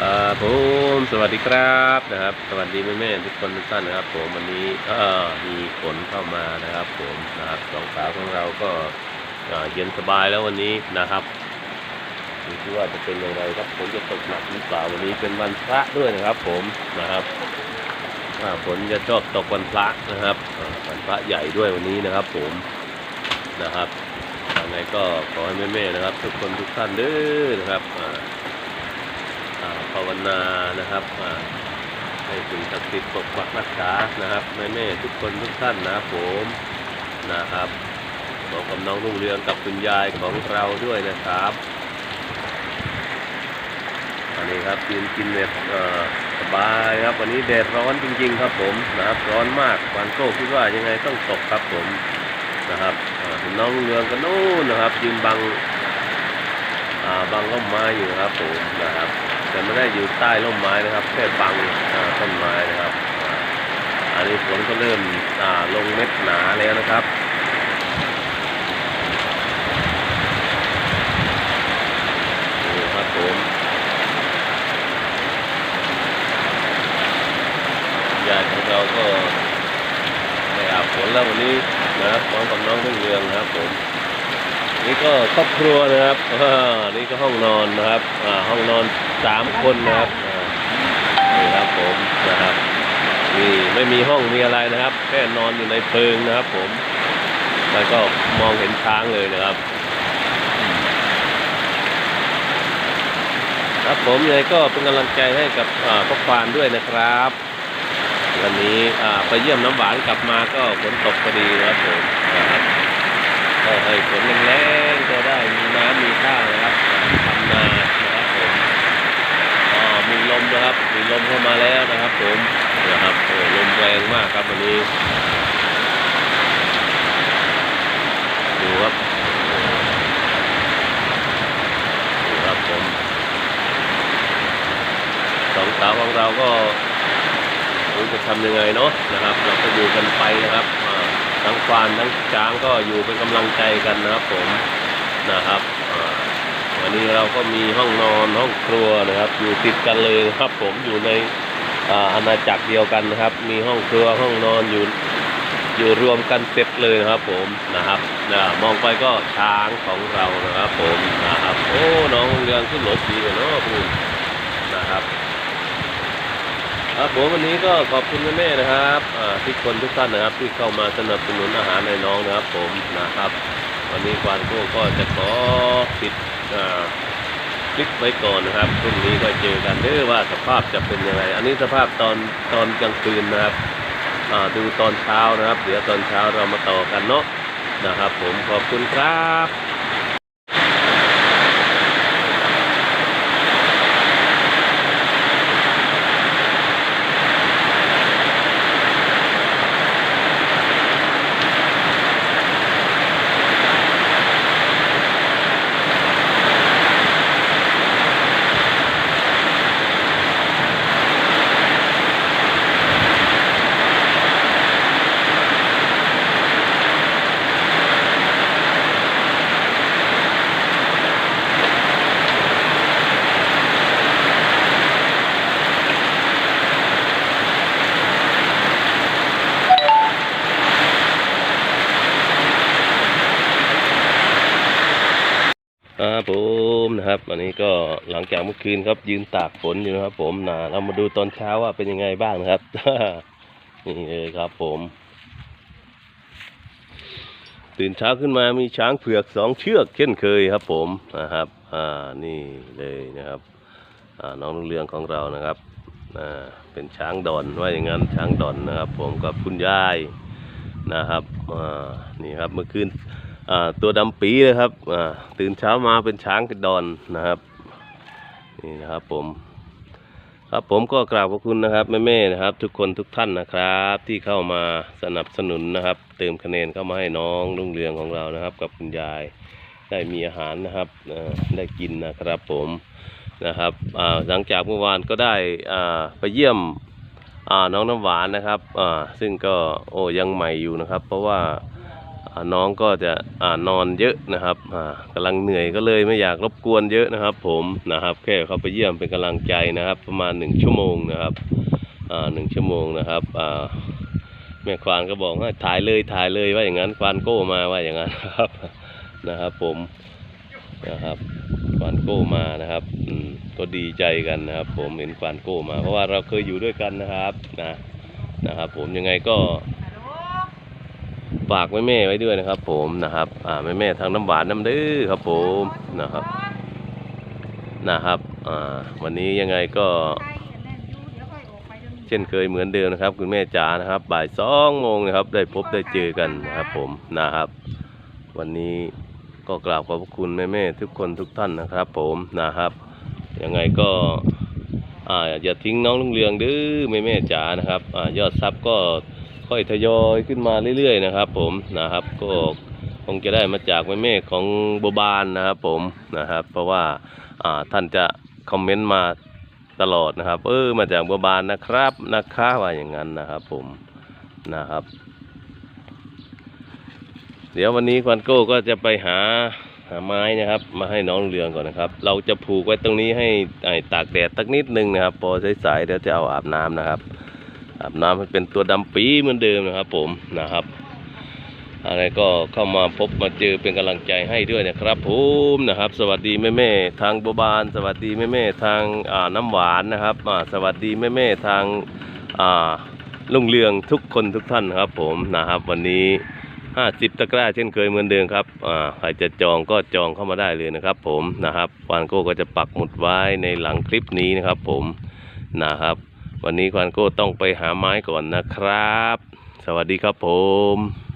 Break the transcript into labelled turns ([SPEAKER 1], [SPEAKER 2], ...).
[SPEAKER 1] อ่าผมสวัสดีครับนะครับ สวัสดีแม่แม่ๆทุกคนทุกท่านนะครับ ผมวันนี้เอ่อมีฝนเข้ามานะครับ ผมนะครับสองสาวของเราก็เย็นสบายแล้ววันนี้นะครับดูที่ว่าจะเป็นอย่างไรครับฝนจะตกหนักหรือเปล่าวันนี้เป็นวันพระด้วยนะครับ ผมนะครับฝนจะชอบตกวันพระนะครับวันพระใหญ่ด้วยวันนี้นะครับ ผมนะครับยังไงก็ขอให้แม่แม่ๆนะครับ ทุกคนทุกท่านเด้อนะครับ ภาวนานะครับให้สิ่งศักดิ์สิทธิ์ปกปักรักษานะครับแม่แม่ทุกคนทุกท่านนะครับผมนะครับบอกกับน้องรุ่งเรืองกับคุณยายของเราด้วยนะครับอันนี้ครับกินกินแบบเอ่อสบายครับ วันนี้แดดร้อนจริง ๆ ครับผมนะครับร้อนมากวันโก้คิดว่ายังไงต้องตกครับผมนะครับน้องรุ่งเรืองก็นู่นนะครับยืนบังบังร่มไม้อยู่ครับผมนะครับ แต่ไม่ได้อยู่ใต้ร่มไม้นะครับแค่บังต้นไม้นะครับ อันนี้ฝนก็เริ่มลงเม็ดหนาแล้วนะครับครับผมญาติของเราก็ได้อาบฝนแล้ววันนี้นะครับพร้อมกับน้องทุ่งเรืองนะครับผม นี่ก็ครอบครัวนะครับนี่ก็ห้องนอนนะครับห้องนอนสามคนนะครับนี่ครับผมนะครับนี่ไม่มีห้องมีอะไรนะครับ แค่นอนอยู่ในเพิงนะครับ ผมแล้วก็มองเห็นช้างเลยนะครับ ครับผมยังไงก็เป็นกำลังใจให้กับพ่อควานด้วยนะครับ วันนี้ไปเยี่ยมน้ำหวานกลับมาก็ฝนตกพอดีนะครับผมก็ให้ฝนแรง ข้าวนะครับทำนานะครับผมอ๋อมีลมนะครับมีลมเข้ามาแล้วนะครับ ผมนะครับโอ้ลมแรงมากครับวันนี้ดูครับดูครับผมสองสาวของเราก็รู้จะทำยังไงเนาะนะครับ เราก็อยู่กันไปนะครับทั้งควานทั้งช้างก็อยู่เป็นกำลังใจกันนะครับผมนะครับ อันนี้เราก็มีห้องนอนห้องครัวนะครับ อยู่ติดกันเลยครับผมอยู่ในอาณาจักรเดียวกันนะครับ มีห้องครัวห้องนอนอยู่อยู่รวมกันเสร็จเลยนะครับ ผมนะครับนะมองไปก็ช้างของเรานะครับ ผมนะครับ โอ้น้องเรืองขึ้นรถดีเลยนาะคุณนะครับครับผมวันนี้ก็ขอบคุณแม่ๆนะครับทุกคนทุกท่านนะครับ ที่เข้ามาสนับสนุนอาหารในน้องนะครับ ผมนะครับ วันนี้ควานโก้ก็จะขอปิด คลิปไว้ก่อนนะครับพรุ่งนี้ก็เจอกันเด้อว่าสภาพจะเป็นยังไง อันนี้สภาพตอนตอนกลางคืนนะครับดูตอนเช้านะครับ เดี๋ยวตอนเช้าเรามาต่อกันเนาะนะครับ ผมขอบคุณครับ ครับผมนะครับอันนี้ก็หลังจากเมื่อคืนครับยืนตากฝนอยู่นะครับ ผมนะเรามาดูตอนเช้าว่าเป็นยังไงบ้างนะครับนี่เลยครับผม ตื่นเช้าขึ้นมามีช้างเผือกสองเชือกเช่นเคยครับ ผมนะครับ อ่านี่เลยนะครับอ่าน้องเรืองของเรานะครับอ่าเป็นช้างดอนว่าอย่างนั้นช้างดอนนะครับ ผมกับคุณยายนะครับอ่านี่ครับเมื่อคืน ตัวดำปีเลยครับตื่นเช้ามาเป็นช้างกระดอนนะครับนี่นะครับผม ครับผมก็กราบขอบคุณนะครับแม่ๆนะครับ ทุกคนทุกท่านนะครับ ที่เข้ามาสนับสนุนนะครับ เติมคะแนนเข้ามาให้น้องรุ่งเรืองของเรานะครับ กับคุณยายได้มีอาหารนะครับได้กินนะครับผมนะครับหลังจากเมื่อวานก็ได้ไปเยี่ยมน้องน้ำหวานนะครับซึ่งก็โอ้ยังใหม่อยู่นะครับ เพราะว่า น้องก็จะอนอนเยอะนะครับอ่ากำลังเหนื่อยก็เลยไม่อยากรบกวนเยอะนะครับ ผมนะครับ แค่เข้าไปเยี่ยมเป็นกำลังใจนะครับ ประมาณหนึ่งชั่วโมงนะครับหนึ่งชั่วโมงนะครับแม่ควานก็บอกว่าถ่ายเลยถ่ายเลยว่าอย่างนั้นควานโก้มาว่าอย่างนั้นครับนะครับ ผมนะครับควานโก้มานะครับอก็ดีใจกันนะครับ ผมเห็นควานโก้มา เพราะว่าเราเคยอยู่ด้วยกันนะครับนะนะครับ ผมยังไงก็ ฝากแม่แม่ๆไว้ด้วยนะครับ ผมนะครับอ่าแม่แม่ๆทางน้ำหวานน้ำดื้อครับ ผมนะครับนะครับอ่าวันนี้ยังไงก็ เช่นเคยเหมือนเดิมนะครับ คุณแม่จ๋านะครับ บ่ายสองโมงนะครับ ได้พบได้เจอกันนะครับ ผมนะครับ วันนี้ก็กราบขอบพระคุณแม่แม่ๆทุกคนทุกท่านนะครับ ผมนะครับยังไงก็อ่าอย่าทิ้งน้องลุงเรืองดื้อแม่แม่จ๋านะครับอ่ายอดซับก็ ค่อยทยอยขึ้นมาเรื่อยๆนะครับผมนะครับก็คงจะได้มาจากแม่เมฆของโบบานนะครับผมนะครับ เพราะว่าอ่าท่านจะคอมเมนต์มาตลอดนะครับ เออมาจากโบบานนะครับนะคะว่าอย่างนั้นนะครับผมนะครับ เดี๋ยววันนี้ควันโก้ก็จะไปหาหาไม้นะครับ มาให้น้องเรืองก่อนนะครับ เราจะผูกไว้ตรงนี้ให้ไอตากแดดสักนิดนึงนะครับ พอสายๆเดี๋ยวจะเอาอาบน้ำนะครับ อาบน้ำให้เป็นตัวดำปีเหมือนเดิมนะครับผมนะครับ อะไรก็เข้ามาพบมาเจอเป็นกำลังใจให้ด้วยนะครับผมนะครับ สวัสดีแม่แม่ทางบบาน สวัสดีแม่แม่ทางอ่าน้ำหวานนะครับอ่าสวัสดีแม่แม่ทางอ่าลุงเรืองทุกคนทุกท่านครับผมนะครับ วันนี้ 50 ตะกร้าเช่นเคยเหมือนเดิมครับอ่าใครจะจองก็จองเข้ามาได้เลยนะครับ ผมนะครับวานโก้ก็จะปักหมุดไว้ในหลังคลิปนี้นะครับ ผมนะครับ วันนี้ควานโก้ต้องไปหาไม้ก่อนนะครับ สวัสดีครับผม